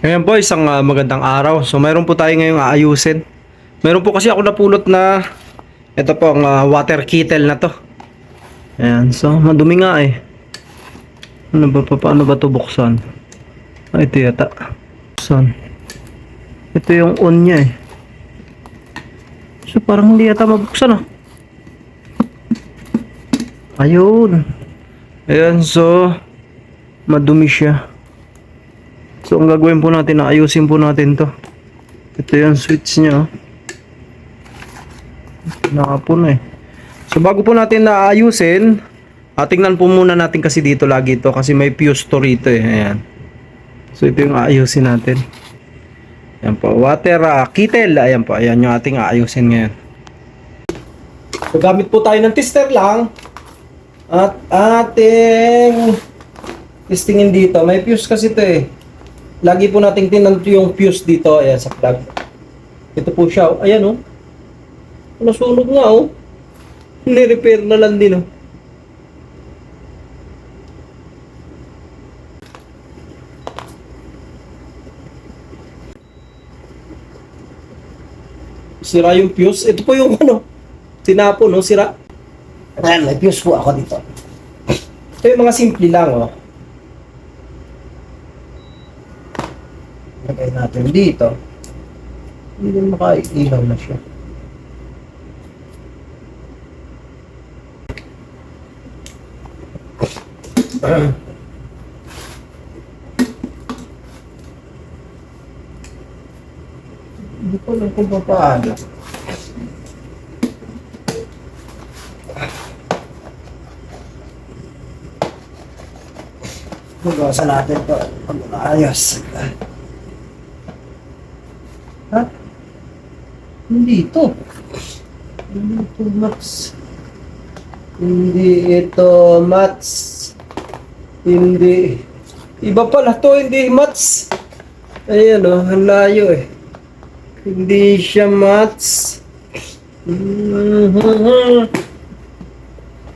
Ngayon po, isang ah, magandang araw. So, mayroon po tayo ngayong aayusin. Meron po kasi ako napulot na ito po ang ah, water kettle na to. Ayan, so madumi nga eh. Ano ba pa, paano ba to buksan? Ah, ito yata. Buksan. Ito yung on niya eh. So, parang hindi yata mabuksan ah. Ayun. Ayan, so madumi siya. So, ang gagawin po natin, ayusin po natin to. Ito yung switch niya. oh. Nakapon eh. So, bago po natin na ayusin, ah, tingnan po muna natin kasi dito lagi to kasi may fuse to rito eh. Ayan. So, ito yung ayusin natin. Ayan po. Water ah, kettle. Ayan po. Ayan yung ating ayusin ngayon. So, gamit po tayo ng tester lang. At ating testingin dito. May fuse kasi to eh. Lagi po nating tinan yung fuse dito. Ayan sa plug. Ito po siya. oh. Ayan oh. Nasunog nga oh. Ni-repair na lang din oh. Sira yung fuse. Ito po yung ano. Sinapo no, sira. Ayan, may fuse po ako dito. Ito yung mga simple lang oh. Lagay natin dito. Hindi din makailaw na siya. Hindi ko alam kung paano. Magawa natin to pag naayos. Hindi ito. Hindi ito, Max. Hindi ito, Max. Hindi. Iba pala to, hindi, Max. Ayan o, ang layo eh. Hindi siya, Max.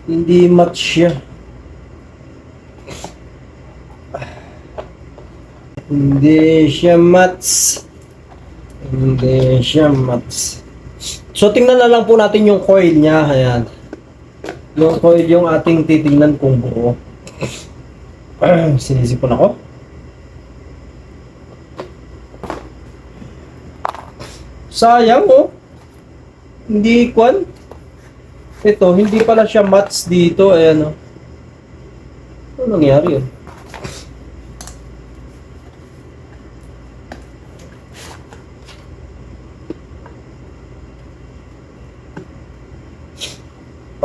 Hindi match siya. Hindi siya mats. Hindi siya mats. So tingnan na lang po natin yung coil niya. Ayan. Yung coil yung ating titingnan kung buo. Sinisipon ako. Sayang oh. Hindi kwan. Ito, hindi pala siya mats dito. Ayan oh. Ano nangyari yun?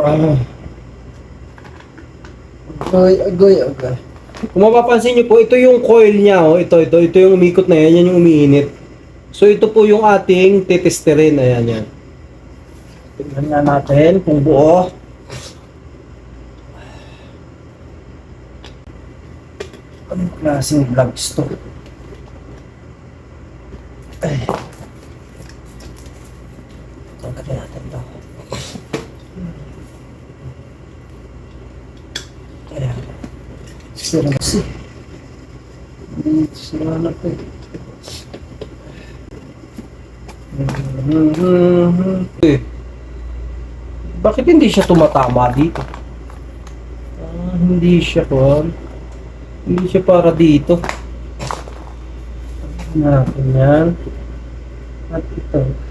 Ah. Agoy, agoy, agoy. Kung mapapansin nyo po, ito yung coil niya, oh. Ito, ito, ito yung umikot na yan, yan yung umiinit. So, ito po yung ating tetesterin. Ayan, yan. Tignan nga natin kung buo. Anong klaseng vlogs to? Ay. Tanggalin natin to. Ayan. Sira kasi. Hmm, To eh. Eh, Bakit hindi siya tumatama dito? Ah, hindi siya kon. Hindi siya para dito. Natin yan. At ito.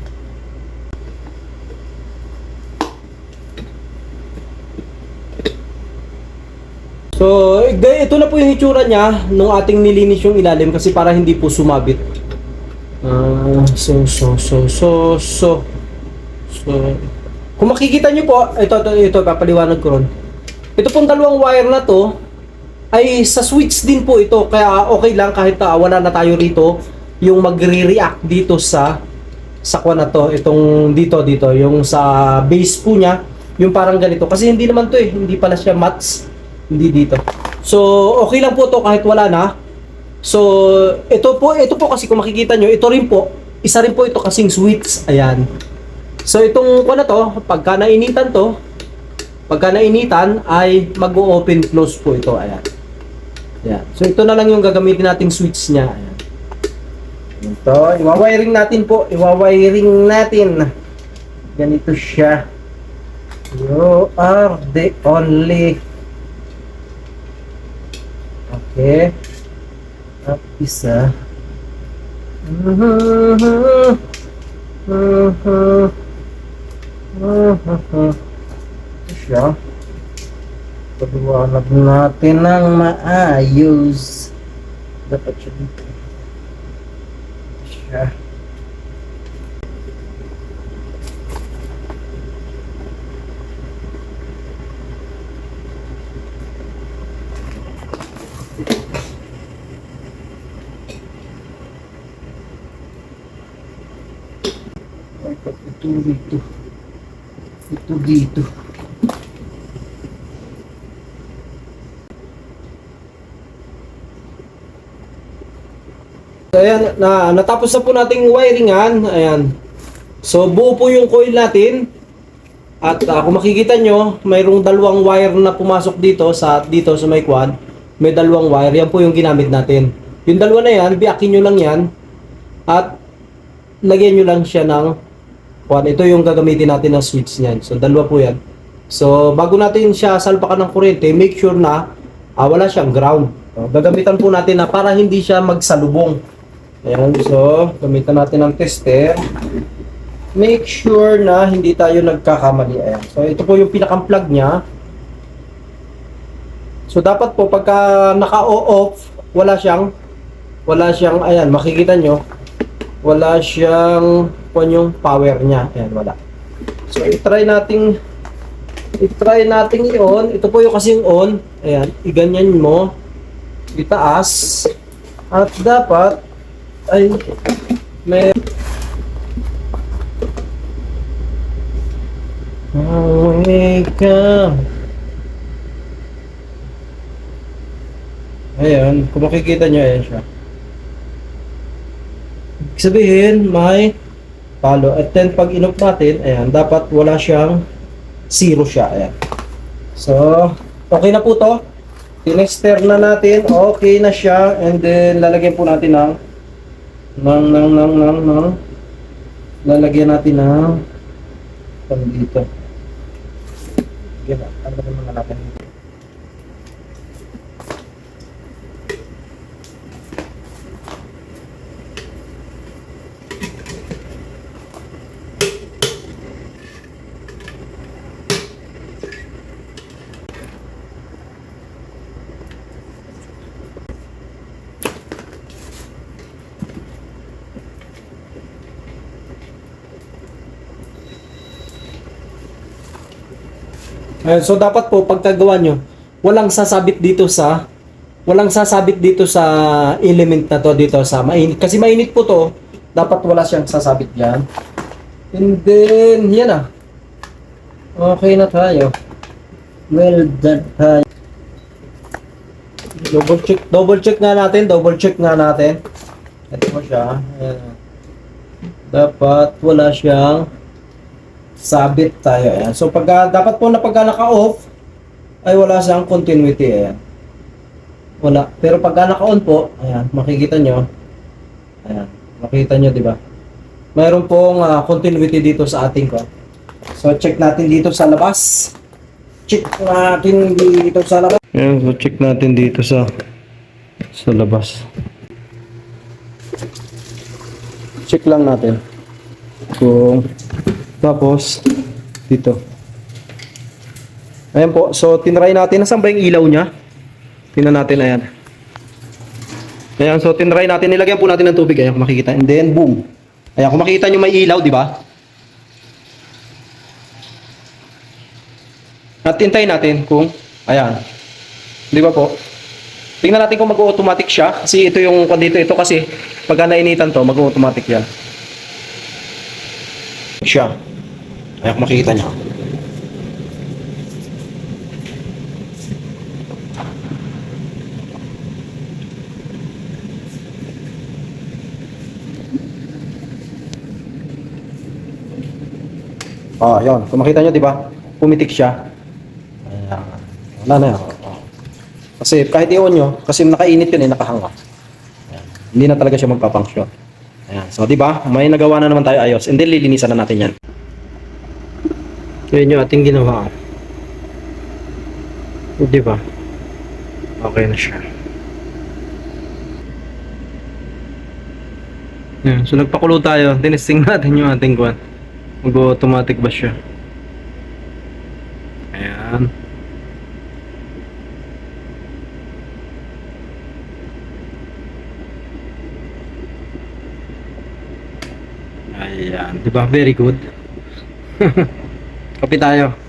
So, eh, ito na po yung itsura niya nung ating nilinis yung ilalim kasi para hindi po sumabit. Ah, so, so, so, so, so. So, kung makikita niyo po, ito, ito, ito, papaliwanag ko ron. Ito pong dalawang wire na to, ay sa switch din po ito. Kaya okay lang kahit ah, wala na tayo rito, yung magre-react dito sa sa kuha na to, itong dito, dito, yung sa base po niya, yung parang ganito. Kasi hindi naman to eh, hindi pala siya mats, hindi dito. So, okay lang po to kahit wala na. So, ito po, ito po kasi kung makikita nyo, ito rin po, isa rin po ito kasing switch, ayan. So, itong kuha na to, pagka nainitan to, pagka nainitan, ay mag-open close po ito, ayan. Ayan. So, ito na lang yung gagamitin nating switch niya, ayan. Ito, iwawiring natin po. Iwawiring natin. Ganito siya. You are the only. Okay. At isa. Ito siya. Paliwanag natin ng maayos. Dapat siya dito. Ito siya. Dapat ito. Ito dito. Ayan, na, natapos na po nating wiringan. Ayan. So, buo po yung coil natin. At ah, kung makikita nyo, mayroong dalawang wire na pumasok dito sa dito sa may quad. May dalawang wire. Yan po yung ginamit natin. Yung dalawa na yan, biakin nyo lang yan. At lagyan nyo lang siya ng quad. Ito yung gagamitin natin na switch niyan. So, dalawa po yan. So, bago natin siya salpakan ng kuryente, make sure na ah, wala siyang ground. So, gagamitan po natin na para hindi siya magsalubong. Ayan, so, gamitan natin ng tester. Make sure na hindi tayo nagkakamali. Ayan. So, ito po yung pinaka-plug niya. So, dapat po pagka naka-off, wala siyang, wala siyang, ayan, makikita nyo, wala siyang, kung yung power niya. Ayan, wala. So, i-try nating, i-try nating i-on. Ito po yung kasing on. Ayan, iganyan mo, itaas, at dapat, ay, may, Wake up. Ayan, kung makikita nyo, ayan siya. Sabihin, may palo. At then, pag inop natin, ayan, dapat wala siyang zero siya. Ayan. So, okay na po to. Tinester na natin. Okay na siya. And then, lalagyan po natin ng ng, ng, ng, ng, ng, lalagyan natin ng pang dito. Yan, ano ba naman natin? Ayun, so dapat po pagkagawa nyo, walang sasabit dito sa walang sasabit dito sa element na to dito sa mainit. Kasi mainit po to, dapat wala siyang sasabit diyan. And then, yan ah. Okay na tayo. Well done tayo. Double check, double check nga natin, double check nga natin. Ito po siya. Ayan. Dapat wala siyang sabit tayo. Ayan. So pagka, dapat po na pagka naka-off, ay wala siyang continuity. Ayan. Wala. Pero pagka naka-on po, ayan, makikita nyo. Ayan. Makikita nyo, di ba? Mayroon pong ah, continuity dito sa ating ko. So check natin dito sa labas. Check natin dito sa labas. Ayan, so check natin dito sa sa labas. Check lang natin. Kung tapos, dito. Ayan po. So, tinry natin. Nasaan ba yung ilaw niya? Tingnan natin. Ayan. Ayan. So, tinry natin. Nilagyan po natin ng tubig. Ayan, kung makikita. And then, boom. Ayan, kung makikita nyo may ilaw, di ba? At tintayin natin kung, ayan. Di ba po? Tingnan natin kung mag-automatic siya. Kasi ito yung, dito, ito kasi, pagka nainitan to, mag-automatic yan. Siya. Ayan, kung makikita nyo. Oh, yun. Kung makita nyo, di ba? Pumitik siya. Ayan. Wala na. Oh. Kasi kahit i-on nyo, kasi nakainit yun eh, nakahanga. Ayan. Hindi na talaga siya magpapunction. Ayan. So, di ba? May nagawa na naman tayo ayos. And then, lilinisan na natin yan. Yun yung ating ginawa. Di ba? Okay na siya. Yan. So, nagpakulo tayo. Tinesting natin yung ating kwan. Mag-automatic ba siya? Ayan. Ayan, di ba? Very good. Kape tayo.